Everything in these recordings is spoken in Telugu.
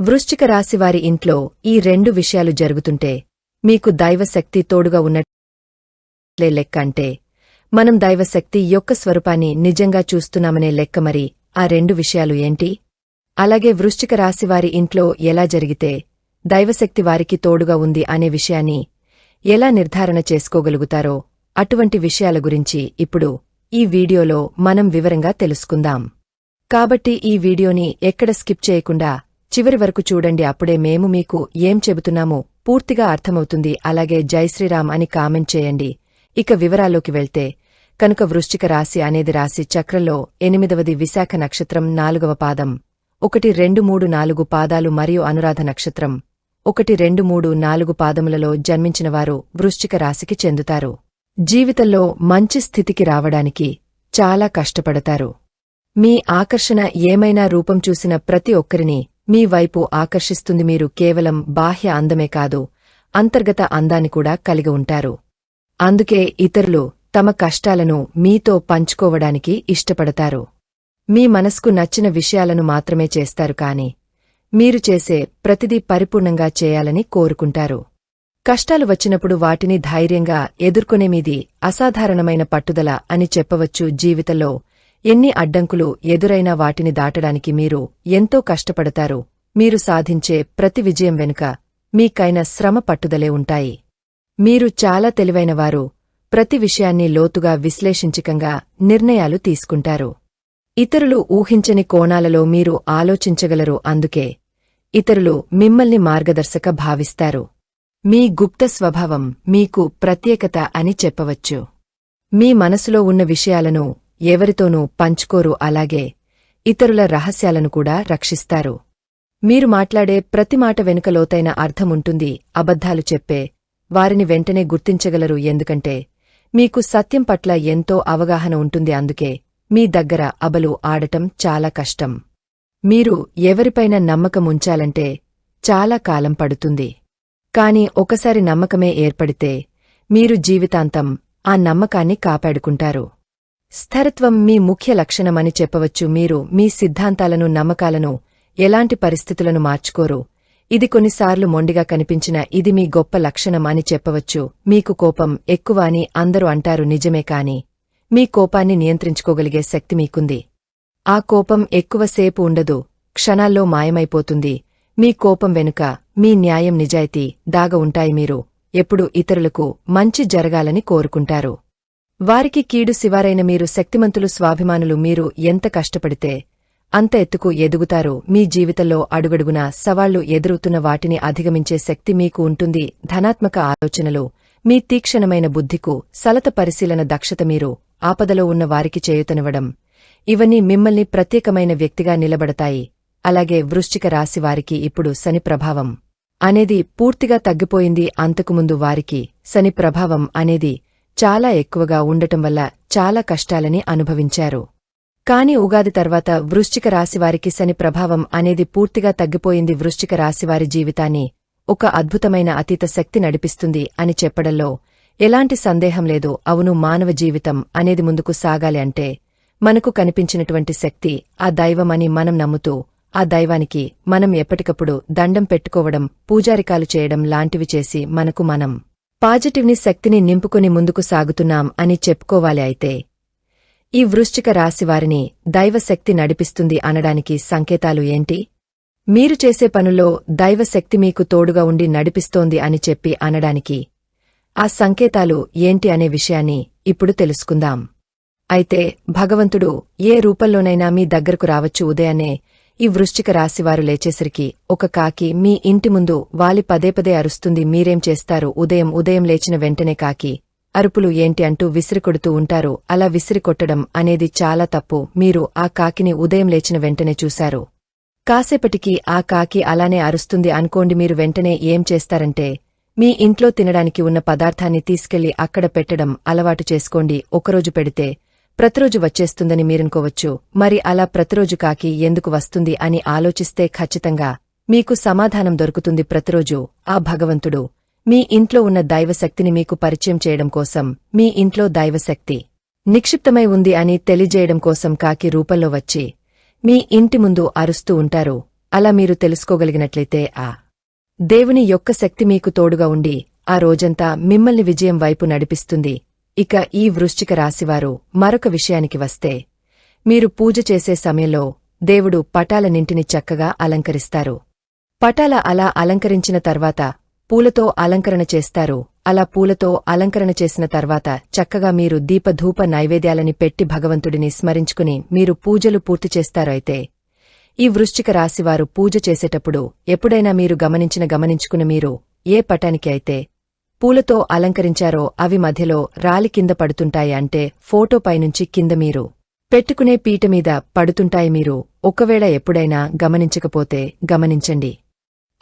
వృశ్చిక రాశివారి ఇంట్లో ఈ రెండు విషయాలు జరుగుతుంటే మీకు దైవశక్తి తోడుగా ఉన్నట్లే లెక్క అంటే మనం దైవశక్తి యొక్క స్వరూపాన్ని నిజంగా చూస్తున్నామనే లెక్క మరి ఆ రెండు విషయాలు ఏంటి? అలాగే వృశ్చిక రాశివారి ఇంట్లో ఎలా జరిగితే దైవశక్తి వారికి తోడుగా ఉంది అనే విషయాన్ని ఎలా నిర్ధారణ చేసుకోగలుగుతారో అటువంటి విషయాల గురించి ఇప్పుడు ఈ వీడియోలో మనం వివరంగా తెలుసుకుందాం. కాబట్టి ఈ వీడియోని ఎక్కడ స్కిప్ చేయకుండా చివరి వరకు చూడండి అప్పుడే మేము మీకు ఏం చెబుతున్నామో పూర్తిగా అర్థమవుతుంది. అలాగే జైశ్రీరామ్ అని కామెంట్ చేయండి. ఇక వివరాల్లోకి వెళ్తే కనుక వృశ్చిక రాశి అనేది రాశి చక్రంలో ఎనిమిదవది విశాఖ నక్షత్రం నాలుగవ పాదం. ఒకటి రెండు మూడు నాలుగు పాదాలు మరియు అనురాధ నక్షత్రం. ఒకటి రెండు మూడు నాలుగు పాదములలో జన్మించినవారు వృశ్చిక రాశికి చెందుతారు. జీవితంలో మంచి స్థితికి రావడానికి చాలా కష్టపడతారు. మీ ఆకర్షణ ఏమైనా రూపం చూసిన ప్రతి ఒక్కరిని మీ వైపు ఆకర్షిస్తుంది మీరు కేవలం బాహ్య అందమే కాదు అంతర్గత అందాన్ని కూడా కలిగి ఉంటారు. అందుకే ఇతరులు తమ కష్టాలను మీతో పంచుకోవడానికి ఇష్టపడతారు. మీ మనస్కు నచ్చిన విషయాలను మాత్రమే చేస్తారు కాని మీరు చేసే ప్రతిదీ పరిపూర్ణంగా చేయాలని కోరుకుంటారు. కష్టాలు వచ్చినప్పుడు వాటిని ధైర్యంగా ఎదుర్కొనే మీది అసాధారణమైన పట్టుదల అని చెప్పవచ్చు జీవితంలో ఎన్ని అడ్డంకులు ఎదురైనా వాటిని దాటడానికి మీరు ఎంతో కష్టపడతారు. మీరు సాధించే ప్రతి విజయం వెనుక మీకైన శ్రమ పట్టుదలే ఉంటాయి. మీరు చాలా తెలివైనవారు. ప్రతి విషయాన్ని లోతుగా విశ్లేషించకంగా నిర్ణయాలు తీసుకుంటారు. ఇతరులు ఊహించని కోణాలలో మీరు ఆలోచించగలరు అందుకే ఇతరులు మిమ్మల్ని మార్గదర్శక భావిస్తారు. మీ గుప్త స్వభావం మీకు ప్రత్యేకత అని చెప్పవచ్చు. మీ మనసులో ఉన్న విషయాలను ఎవరితోనూ పంచుకోరు అలాగే ఇతరుల రహస్యాలను కూడా రక్షిస్తారు. మీరు మాట్లాడే ప్రతి మాట వెనుక లోతైన అర్థముంటుంది అబద్ధాలు చెప్పే వారిని వెంటనే గుర్తించగలరు ఎందుకంటే మీకు సత్యం పట్ల ఎంతో అవగాహన ఉంటుంది అందుకే మీ దగ్గర అబలు ఆడటం చాలా కష్టం. మీరు ఎవరిపైన నమ్మకం ఉంచాలంటే చాలా కాలం పడుతుంది. కాని ఒకసారి నమ్మకమే ఏర్పడితే మీరు జీవితాంతం ఆ నమ్మకాన్ని కాపాడుకుంటారు. స్థిరత్వం మీ ముఖ్య లక్షణమని చెప్పవచ్చు మీరు మీ సిద్ధాంతాలను నమ్మకాలను ఎలాంటి పరిస్థితులను మార్చుకోరు. ఇది కొన్నిసార్లు మొండిగా కనిపించిన ఇది మీ గొప్ప లక్షణం అని చెప్పవచ్చు. మీకు కోపం ఎక్కువ అని అందరూ అంటారు నిజమే కాని మీ కోపాన్ని నియంత్రించుకోగలిగే శక్తి మీకుంది. ఆ కోపం ఎక్కువసేపు ఉండదు క్షణాల్లో మాయమైపోతుంది. మీ కోపం వెనుక మీ న్యాయం నిజాయితీ దాగ ఉంటాయి మీరు. ఎప్పుడు ఇతరులకు మంచి జరగాలని కోరుకుంటారు. వారికి కీడు శివారైన మీరు శక్తిమంతులు స్వాభిమానులు మీరు ఎంత కష్టపడితే అంత ఎత్తుకు ఎదుగుతారో. మీ జీవితంలో అడుగడుగునా సవాళ్ళు ఎదురుతున్న వాటిని అధిగమించే శక్తి మీకు ఉంటుంది. ధనాత్మక ఆలోచనలు మీ తీక్షణమైన బుద్ధికు సలత పరిశీలన దక్షత మీరు ఆపదలో ఉన్న వారికి చేయుతనివ్వడం. ఇవన్నీ మిమ్మల్ని ప్రత్యేకమైన వ్యక్తిగా నిలబడతాయి. అలాగే వృశ్చిక రాశి వారికి ఇప్పుడు శని ప్రభావం అనేది పూర్తిగా తగ్గిపోయింది. అంతకుముందు వారికి శని ప్రభావం అనేది చాలా ఎక్కువగా ఉండటం వల్ల చాలా కష్టాలని అనుభవించారు. కాని ఉగాది తర్వాత వృశ్చిక రాశివారికి శని ప్రభావం అనేది పూర్తిగా తగ్గిపోయింది. వృశ్చిక రాశివారి జీవితాన్ని ఒక అద్భుతమైన అతీత శక్తి నడిపిస్తుంది అని చెప్పడంలో ఎలాంటి సందేహం లేదు. అవును మానవ జీవితం అనేది ముందుకు సాగాలి అంటే మనకు కనిపించినటువంటి శక్తి ఆ దైవమని మనం నమ్ముతూ ఆ దైవానికి మనం ఎప్పటికప్పుడు దండం పెట్టుకోవడం పూజారికాలు చేయడం లాంటివి చేసి మనకు మనం పాజిటివ్ని శక్తిని నింపుకుని ముందుకు సాగుతున్నాం అని చెప్పుకోవాలి అయితే ఈ వృశ్చిక రాశివారిని దైవశక్తి నడిపిస్తుంది అనడానికి సంకేతాలు ఏంటి? మీరు చేసే పనుల్లో దైవశక్తి మీకు తోడుగా ఉండి నడిపిస్తోంది అని చెప్పి అనడానికి ఆ సంకేతాలు ఏంటి అనే విషయాన్ని ఇప్పుడు తెలుసుకుందాం. అయితే భగవంతుడు ఏ రూపంలోనైనా మీ దగ్గరకు రావచ్చు ఉదయాన్నే ఈ వృశ్చిక రాశివారు లేచేసరికి ఒక కాకి మీ ఇంటి ముందు వాలి పదే పదే అరుస్తుంది మీరేం చేస్తారు? ఉదయం ఉదయం లేచిన వెంటనే కాకి అరుపులు ఏంటి అంటూ విసిరికొడుతూ ఉంటారు. అలా విసిరికొట్టడం అనేది చాలా తప్పు. మీరు ఆ కాకిని ఉదయం లేచిన వెంటనే చూశారు. కాసేపటికి ఆ కాకి అలానే అరుస్తుంది అనుకోండి మీరు వెంటనే ఏం చేస్తారంటే మీ ఇంట్లో తినడానికి ఉన్న పదార్థాన్ని తీసుకెళ్ళి అక్కడ పెట్టడం అలవాటు చేసుకోండి. ఒకరోజు పెడితే ప్రతిరోజు వచ్చేస్తుందని మీరనుకోవచ్చు. మరి అలా ప్రతిరోజు కాకి ఎందుకు వస్తుంది అని ఆలోచిస్తే ఖచ్చితంగా మీకు సమాధానం దొరుకుతుంది ప్రతిరోజు. ఆ భగవంతుడు మీ ఇంట్లో ఉన్న దైవశక్తిని మీకు పరిచయం చేయడం కోసం మీ ఇంట్లో దైవశక్తి నిక్షిప్తమై ఉంది అని తెలియజేయడం కోసం కాకి రూపంలో వచ్చి మీ ఇంటి ముందు అరుస్తూ ఉంటారు. అలా మీరు తెలుసుకోగలిగినట్లయితే ఆ దేవుని యొక్క శక్తి మీకు తోడుగా ఉండి ఆ రోజంతా మిమ్మల్ని విజయం వైపు నడిపిస్తుంది. ఇక ఈ వృశ్చిక రాశివారు మరొక విషయానికి వస్తే మీరు పూజ చేసే సమయంలో దేవుడు పటాలనింటిని చక్కగా అలంకరిస్తారు. పటాల అలా అలంకరించిన తర్వాత పూలతో అలంకరణ చేస్తారు. అలా పూలతో అలంకరణ చేసిన తర్వాత చక్కగా మీరు దీపధూప నైవేద్యాలని పెట్టి భగవంతుడిని స్మరించుకుని మీరు పూజలు పూర్తి చేస్తారైతే ఈ వృశ్చిక రాశివారు పూజ చేసేటప్పుడు ఎప్పుడైనా మీరు గమనించిన గమనించుకుని మీరు ఏ పటానికి అయితే పూలతో అలంకరించారో అవి మధ్యలో రాలి కింద పడుతుంటాయి అంటే ఫోటో పైనుంచి కింద మీరు పెట్టుకునే పీట మీద పడుతుంటాయి మీరు. ఒకవేళ ఎప్పుడైనా గమనించకపోతే గమనించండి.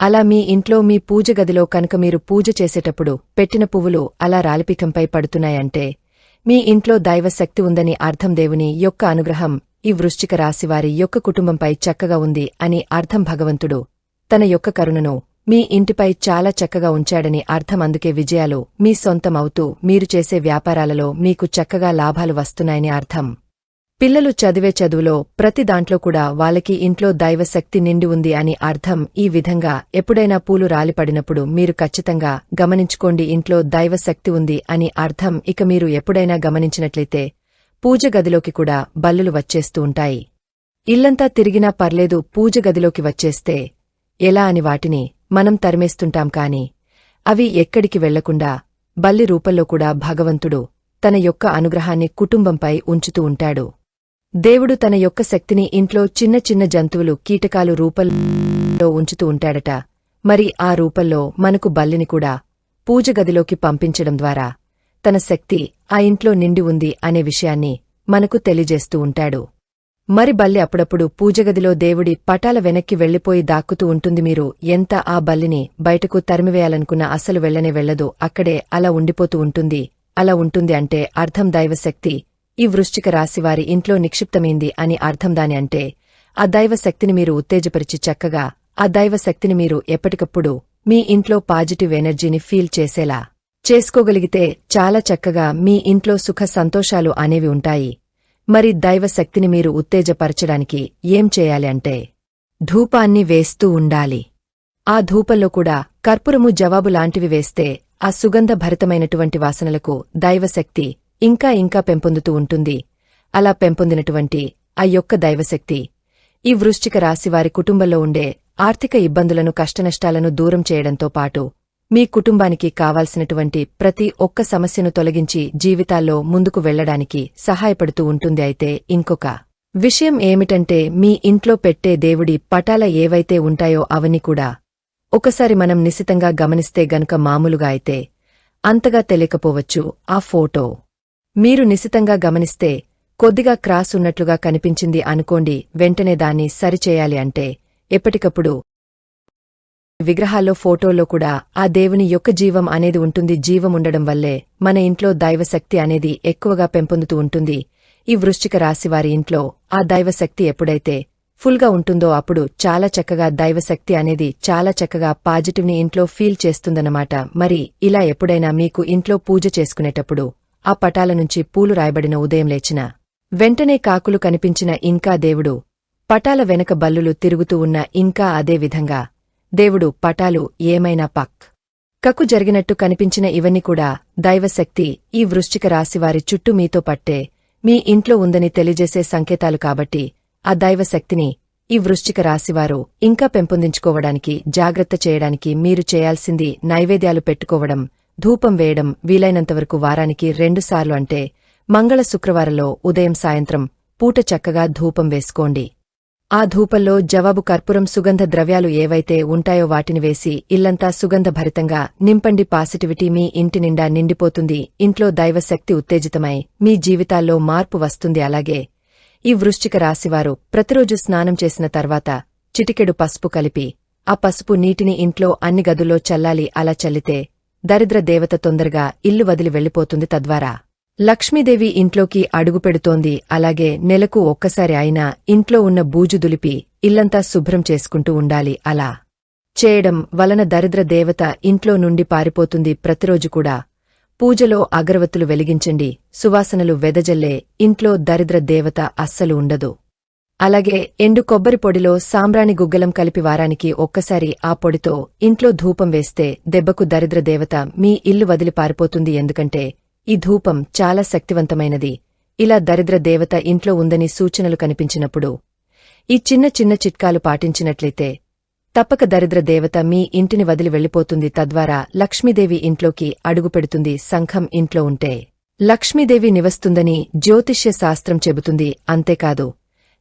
అలా మీ ఇంట్లో మీ పూజ గదిలో కనుక మీరు పూజ చేసేటప్పుడు పెట్టిన పువ్వులు అలా రాలిపీఠంపై పడుతున్నాయంటే మీ ఇంట్లో దైవశక్తి ఉందని అర్థం దేవుని యొక్క అనుగ్రహం ఈ వృశ్చిక రాశివారి యొక్క కుటుంబంపై చక్కగా ఉంది అని అర్థం భగవంతుడు తన యొక్క కరుణను మీ ఇంటిపై చాలా చక్కగా ఉంచాడని అర్థం అందుకే విజయాలు మీ సొంతం అవుతూ మీరు చేసే వ్యాపారాలలో మీకు చక్కగా లాభాలు వస్తున్నాయని అర్థం. పిల్లలు చదివే చదువులో ప్రతి దాంట్లో కూడా వాళ్ళకి ఇంట్లో దైవశక్తి నిండి ఉంది అని అర్థం. ఈ విధంగా ఎప్పుడైనా పూలు రాలిపడినప్పుడు మీరు ఖచ్చితంగా గమనించుకోండి ఇంట్లో దైవశక్తి ఉంది అని అర్థం. ఇక మీరు ఎప్పుడైనా గమనించినట్లయితే పూజ గదిలోకి కూడా బల్లులు వచ్చేస్తూ ఉంటాయి. ఇల్లంతా తిరిగినా పర్లేదు పూజ గదిలోకి వచ్చేస్తే ఎలా అని వాటిని మనం తరిమేస్తుంటాం కాని అవి ఎక్కడికి వెళ్ళకుండా బల్లి రూపంలో కూడా భగవంతుడు తన యొక్క అనుగ్రహాన్ని కుటుంబంపై ఉంచుతూ ఉంటాడు. దేవుడు తన యొక్క శక్తిని ఇంట్లో చిన్న చిన్న జంతువులు కీటకాలు రూపంలో ఉంచుతూ ఉంటాడట. మరి ఆ రూపంలో మనకు బల్లిని కూడా పూజగదిలోకి పంపించడం ద్వారా తన శక్తి ఆ ఇంట్లో నిండి ఉంది అనే విషయాన్ని మనకు తెలియజేస్తూ ఉంటాడు. మరి బల్లి అప్పుడప్పుడు పూజగదిలో దేవుడి పటాల వెనక్కి వెళ్ళిపోయి దాక్కుతూ ఉంటుంది మీరు. ఎంత ఆ బల్లిని బయటకు తరిమివేయాలనుకున్న అసలు వెళ్ళనే వెళ్ళదు అక్కడే అలా ఉండిపోతూ ఉంటుంది. అలా ఉంటుంది అంటే అర్థం దైవశక్తి. ఈ వృశ్చిక రాశివారి ఇంట్లో నిక్షిప్తమైంది అని అర్థం దాని అంటే ఆ దైవశక్తిని మీరు ఉత్తేజపరిచి చక్కగా ఆ దైవశక్తిని మీరు ఎప్పటికప్పుడు మీ ఇంట్లో పాజిటివ్ ఎనర్జీని ఫీల్ చేసేలా చేసుకోగలిగితే చాలా చక్కగా మీ ఇంట్లో సుఖ సంతోషాలు అనేవి ఉంటాయి. మరి దైవశక్తిని మీరు ఉత్తేజపరచడానికి ఏం చేయాలి అంటే ధూపాన్ని వేస్తూ ఉండాలి. ఆ ధూపంలో కూడా కర్పూరము జవాబు లాంటివి వేస్తే ఆ సుగంధ భరితమైనటువంటి వాసనలకు దైవశక్తి ఇంకా ఇంకా పెంపొందుతూ ఉంటుంది. అలా పెంపొందినటువంటి ఆ యొక్క దైవశక్తి ఈ వృశ్చిక రాశివారి కుటుంబంలో ఉండే ఆర్థిక ఇబ్బందులను కష్టనష్టాలను దూరం చేయడంతో పాటు మీ కుటుంబానికి కావాల్సినటువంటి ప్రతి ఒక్క సమస్యను తొలగించి జీవితాల్లో ముందుకు వెళ్ళడానికి సహాయపడుతూ ఉంటుంది అయితే ఇంకొక విషయం ఏమిటంటే మీ ఇంట్లో పెట్టే దేవుడి పటాల ఏవైతే ఉంటాయో అవని కూడా ఒకసారి మనం నిశితంగా గమనిస్తే గనుక మామూలుగా అయితే అంతగా తెలియకపోవచ్చు. ఆ ఫోటో మీరు నిశితంగా గమనిస్తే కొద్దిగా క్రాస్ ఉన్నట్లుగా కనిపించింది అనుకోండి వెంటనే దాన్ని సరిచేయాలి అంటే ఎప్పటికప్పుడు విగ్రహాల్లో ఫోటోలో కూడా ఆ దేవుని యొక్క జీవం అనేది ఉంటుంది. జీవం ఉండడం వల్లే మన ఇంట్లో దైవశక్తి అనేది ఎక్కువగా పెంపొందుతూ ఉంటుంది. ఈ వృశ్చిక రాశివారి ఇంట్లో ఆ దైవశక్తి ఎప్పుడైతే ఫుల్గా ఉంటుందో అప్పుడు చాలా చక్కగా దైవశక్తి అనేది చాలా చక్కగా పాజిటివ్ని ఇంట్లో ఫీల్ చేస్తుందన్నమాట. మరి ఇలా ఎప్పుడైనా మీకు ఇంట్లో పూజ చేసుకునేటప్పుడు ఆ పటాల నుంచి పూలు రాయబడిన ఉదయం లేచిన వెంటనే కాకులు కనిపించిన ఇంకా దేవుడు పటాల వెనక బల్లులు తిరుగుతూ ఉన్న ఇంకా అదే విధంగా దేవుడు పటాలు ఏమైనా పక్. కక్కు జరిగినట్టు కనిపించిన ఇవన్నీ కూడా దైవశక్తి ఈ వృశ్చిక రాశివారి చుట్టూ మీతో పట్టే మీ ఇంట్లో ఉందని తెలియజేసే సంకేతాలు కాబట్టి ఆ దైవశక్తిని ఈ వృశ్చిక రాశివారు ఇంకా పెంపొందించుకోవడానికి జాగ్రత్త చేయడానికి మీరు చేయాల్సింది నైవేద్యాలు పెట్టుకోవడం ధూపం వేయడం వీలైనంతవరకు వారానికి రెండుసార్లు అంటే మంగళ శుక్రవారంలో ఉదయం సాయంత్రం పూట చక్కగా ధూపం వేసుకోండి. ఆ ధూపంలో జవాబు కర్పూరం సుగంధ ద్రవ్యాలు ఏవైతే ఉంటాయో వాటిని వేసి ఇల్లంతా సుగంధభరితంగా నింపండి పాజిటివిటీ మీ ఇంటి నిండా నిండిపోతుంది. ఇంట్లో దైవశక్తి ఉత్తేజితమై మీ జీవితాల్లో మార్పు వస్తుంది అలాగే. ఈ వృశ్చిక రాశివారు ప్రతిరోజు స్నానం చేసిన తర్వాత చిటికెడు పసుపు కలిపి ఆ పసుపు నీటిని ఇంట్లో అన్ని గదుల్లో చల్లాలి అలా చల్లితే దరిద్ర దేవత తొందరగా ఇల్లు వదిలి వెళ్ళిపోతుంది తద్వారా. లక్ష్మీదేవి ఇంట్లోకి అడుగుపెడుతోంది అలాగే నెలకు ఒక్కసారి అయినా ఇంట్లో ఉన్న బూజు దులిపి ఇల్లంతా శుభ్రం చేసుకుంటూ ఉండాలి అలా. చేయడం వలన దరిద్ర దేవత ఇంట్లో నుండి పారిపోతుంది ప్రతిరోజు కూడా. పూజలో అగరవత్తులు వెలిగించండి. సువాసనలు వెదజల్లే ఇంట్లో దరిద్ర దేవత అస్సలు ఉండదు. అలాగే ఎండు కొబ్బరి పొడిలో సాంబ్రాణి గుగ్గలం కలిపి వారానికి ఒక్కసారి ఆ పొడితో ఇంట్లో ధూపం వేస్తే దెబ్బకు దరిద్ర దేవత మీ ఇల్లు వదిలి పారిపోతుంది. ఎందుకంటే ఈ ధూపం చాలా శక్తివంతమైనది. ఇలా దరిద్ర దేవత ఇంట్లో ఉందని సూచనలు కనిపించినప్పుడు ఈ చిన్న చిన్న చిట్కాలు పాటించినట్లయితే తప్పక దరిద్ర దేవత మీ ఇంటిని వదిలి వెళ్ళిపోతుంది తద్వారా లక్ష్మీదేవి ఇంట్లోకి అడుగుపెడుతుంది సంఘం ఇంట్లో ఉంటే. లక్ష్మీదేవి నివస్తుందని జ్యోతిష్య శాస్త్రం చెబుతుంది అంతేకాదు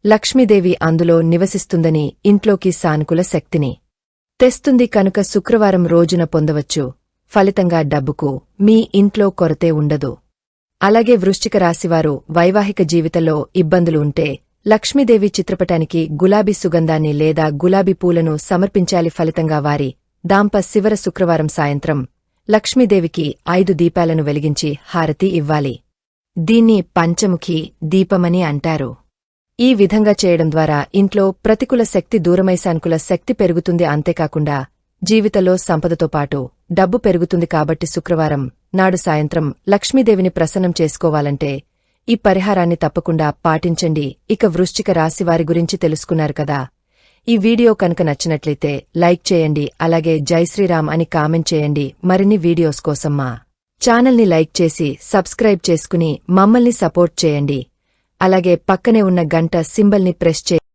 లక్ష్మీదేవి అందులో నివసిస్తుందని ఇంట్లోకి సానుకూల శక్తిని తెస్తుంది కనుక శుక్రవారం రోజున పొందవచ్చు. ఫలితంగా డబ్బుకు మీ ఇంట్లో కొరతే ఉండదు. అలాగే వృశ్చిక రాశివారు వైవాహిక జీవితంలో ఇబ్బందులు ఉంటే లక్ష్మీదేవి చిత్రపటానికి గులాబీ సుగంధాన్ని లేదా గులాబీ పూలను సమర్పించాలి ఫలితంగా వారి దాంప శివర శుక్రవారం సాయంత్రం లక్ష్మీదేవికి ఐదు దీపాలను వెలిగించి హారతి ఇవ్వాలి. దీన్ని పంచముఖి దీపమని అంటారు. ఈ విధంగా చేయడం ద్వారా ఇంట్లో ప్రతికూల శక్తి దూరమై సానుకూల శక్తి పెరుగుతుంది అంతేకాకుండా జీవితంలో సంపదతో పాటు డబ్బు పెరుగుతుంది కాబట్టి శుక్రవారం నాడు సాయంత్రం లక్ష్మీదేవిని ప్రసన్నం చేసుకోవాలంటే ఈ పరిహారాన్ని తప్పకుండా పాటించండి. ఇక వృశ్చిక రాశివారి గురించి తెలుసుకున్నారు కదా. ఈ వీడియో కనుక నచ్చినట్లయితే లైక్ చేయండి అలాగే జై శ్రీరామ్ అని కామెంట్ చేయండి. మరిన్ని వీడియోస్ కోసం మా ఛానల్ని లైక్ చేసి సబ్స్క్రైబ్ చేసుకుని మమ్మల్ని సపోర్ట్ చేయండి. అలాగే పక్కనే ఉన్న గంట సింబల్ని ప్రెస్ చేయండి.